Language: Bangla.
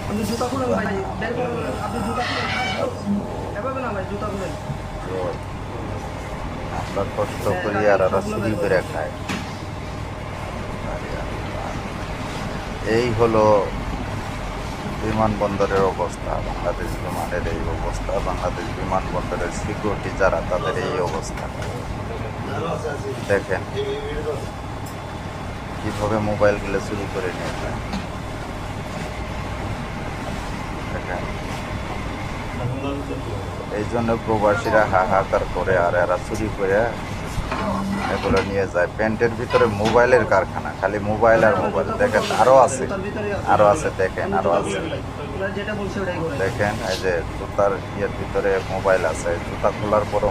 আপনি জুতা খুলেন ভাই আপনি জুতা খুলেন এভাবে না ভাই জুতা খুলেন কষ্ট করি আর চুরি করে খায় এই হলো বিমানবন্দরের অবস্থা, বাংলাদেশ বিমানের এই অবস্থা, বাংলাদেশ বিমানবন্দরের সিকিউরিটি যারা, তাদের এই অবস্থা। দেখেন, কীভাবে মোবাইলগুলো চুরি করে নিয়ে যায়। দেখেন এই জন্য প্রবাসীরা হাহাকার করে, আর এরা চুরি করে এগুলো নিয়ে যায়। প্যান্টের ভিতরে মোবাইলের কারখানা, খালি মোবাইল আর মোবাইল। দেখেন আরও আছে, আরও আরও আছে, দেখেন আরও আছে। দেখেন, এই যে জুতার ইয়ের ভিতরে মোবাইল আছে, জুতা খোলার পরও